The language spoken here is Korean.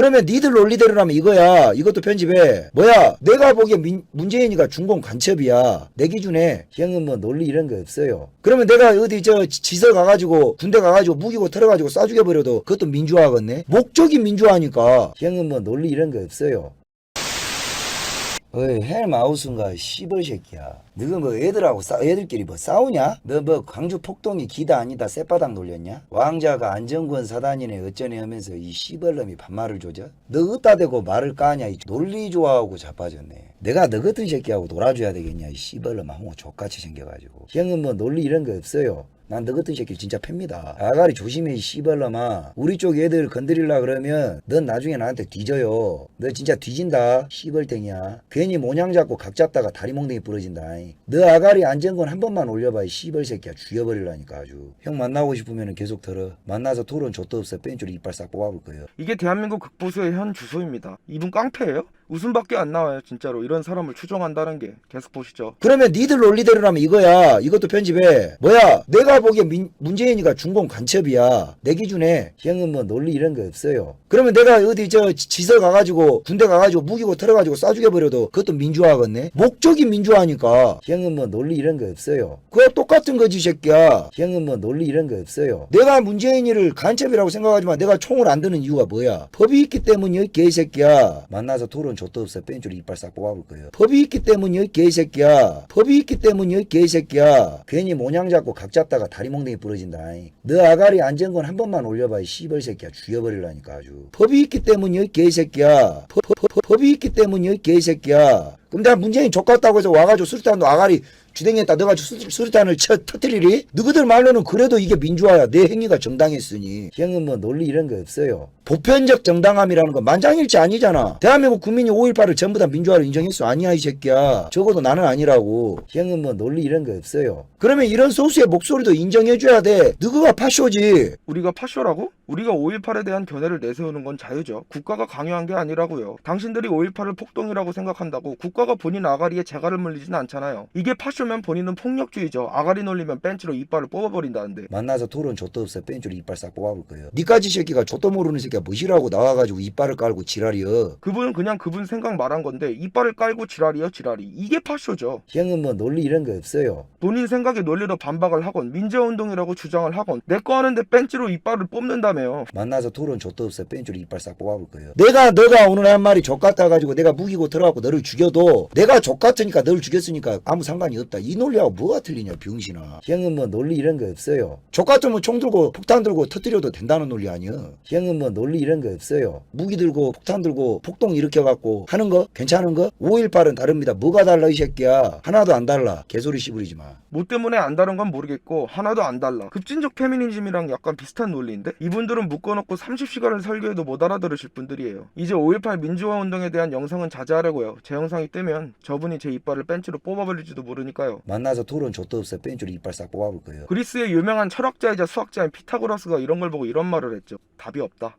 그러면 니들 논리대로라면 이거야. 이것도 편집해. 뭐야? 내가 보기에 민- 문재인이가 중공 간첩이야. 내 기준에 형은 뭐 논리 이런 거 없어요. 그러면 내가 어디 저 지- 지서 가가지고 군대 가가지고 무기고 털어가지고 쏴 죽여버려도 그것도 민주화겠네? 목적이 민주화니까 형은 뭐 논리 이런 거 없어요. 어이 헬마우스인가 씨벌 새끼야 너가 뭐 애들하고 싸, 애들끼리 뭐 싸우냐? 너 뭐 광주 폭동이 기다 아니다 쌔바닥 놀렸냐? 왕자가 안정권 사단이네 어쩌네 하면서 이 씨벌놈이 반말을 조져? 너 어따 대고 말을 까냐 이 논리 좋아하고 자빠졌네 내가 너 같은 새끼하고 놀아줘야 되겠냐 이 씨벌놈 항모 족같이 생겨가지고 형은 뭐 논리 이런 거 없어요 난 너 같은 새끼 진짜 팹니다. 아가리 조심해, 이 씨발놈아. 우리 쪽 애들 건드리려 그러면 넌 나중에 나한테 뒤져요. 너 진짜 뒤진다, 씨벌탱이야. 괜히 모냥 잡고 각 잡다가 다리 몽둥이 부러진다. 너 아가리 안전권 한 번만 올려봐, 이 씨벌 새끼야. 죽여버리려니까 아주. 형 만나고 싶으면 계속 들어. 만나서 토론 좆도 없어. 뺀줄로 이빨 싹 뽑아볼 거예요. 이게 대한민국 극보수의 현 주소입니다. 이분 깡패예요? 웃음밖에 안 나와요 진짜로 이런 사람을 추종한다는 게 계속 보시죠. 그러면 니들 논리대로라면 이거야. 이것도 편집해. 뭐야? 내가 보기에 민- 문재인이가 중공 간첩이야. 내 기준에 형은 뭐 논리 이런 거 없어요. 그러면 내가 어디 저 지- 지서 가가지고 군대 가가지고 무기고 털어가지고 쏴 죽여버려도 그것도 민주화겠네? 목적이 민주화니까 형은 뭐 논리 이런 거 없어요. 그거 똑같은 거지 이 새끼야. 형은 뭐 논리 이런 거 없어요. 내가 문재인이를 간첩이라고 생각하지만 내가 총을 안 드는 이유가 뭐야? 법이 있기 때문이야 이 개새끼야. 만나서 토론 좆도 없어. 뺀줄로 이빨 싹 뽑아볼 거예요. 법이 있기 때문이야 이 개새끼야. 법이 있기 때문이야 이 개새끼야. 괜히 모냥 잡고 각 잡다가 다리 몽둥이 부러진다. 너 아가리 안전권 한 번만 올려봐 이 씨벌 새끼야. 죽여버리려니까 아주. 법이 있기 때문이야 이 개새끼야. 법이 있기 때문이야 이 개새끼야. 그럼 내가 문재인 족같다고 해서 와가지고 술탄도 아가리 주댕이에다 넣어가지고 술- 술탄을 쳐 터뜨리리? 너희들 말로는 그래도 이게 민주화야. 내 행위가 정당했으니. 형은 뭐 논리 이런 거 없어요. 보편적 정당함이라는 건 만장일치 아니잖아. 대한민국 국민이 5.18을 전부 다 민주화를 인정했어. 아니야, 이 새끼야. 적어도 나는 아니라고. 형은 뭐 논리 이런 거 없어요. 그러면 이런 소수의 목소리도 인정해줘야 돼. 너가 파쇼지. 우리가 파쇼라고? 우리가 5.18에 대한 견해를 내세우는 건 자유죠. 국가가 강요한 게 아니라고요. 당신들이 5.18을 폭동이라고 생각한다고 국가 가 본인 아가리에 재갈을 물리진 않잖아요. 이게 파쇼면 본인은 폭력주의죠. 아가리 놀리면 벤치로 이빨을 뽑아버린다는데. 만나서 토론 좆도 없어. 뺀줄로 이빨 싹 뽑아볼 거예요. 니까지 새끼가 좆도 모르는 새끼가 뭐시라고 나와가지고 이빨을 깔고 지랄이여. 그분은 그냥 그분 생각 말한 건데 이빨을 깔고 지랄이요 지랄이. 이게 파쇼죠. 형은 뭐 논리 이런 거 없어요. 본인 생각에 논리로 반박을 하건 민주화운동이라고 주장을 하건 내 거 하는데 벤치로 이빨을 뽑는다며요. 만나서 토론 좆도 없어 뺀줄로 이빨 싹 뽑아볼 거예요. 내가 너가 오늘 한 말이 족같아 가지고 내가 무기고 들어갖고 너를 죽여도 내가 족같으니까 너를 죽였으니까 아무 상관이 없다. 이 논리하고 뭐가 틀리냐 병신아. 형은 뭐 논리 이런 거 없어요. 족같으면 총 들고 폭탄 들고 터뜨려도 된다는 논리 아니야. 형은 뭐 논리 이런 거 없어요. 무기 들고 폭탄 들고 폭동 일으켜갖고 하는 거 괜찮은 거? 5.18은 다릅니다. 뭐가 달라 이 새끼야. 하나도 안 달라. 개소리 씨부리지 마. 뭐 때문에 안 다른 건 모르겠고 하나도 안 달라. 급진적 페미니즘이랑 약간 비슷한 논리인데 이분들은 묶어놓고 30시간을 설교해도 못 알아들으실 분들이에요. 이제 5.18 민주화 운동에 대한 영상은 자제하려고요. 제 영상이 뜨면 저분이 제 이빨을 벤치로 뽑아버릴지도 모르니까요. 만나서 토론 좆도 없어 뺀줄로 이빨 싹 뽑아볼 거예요. 그리스의 유명한 철학자이자 수학자인 피타고라스가 이런 걸 보고 이런 말을 했죠. 답이 없다.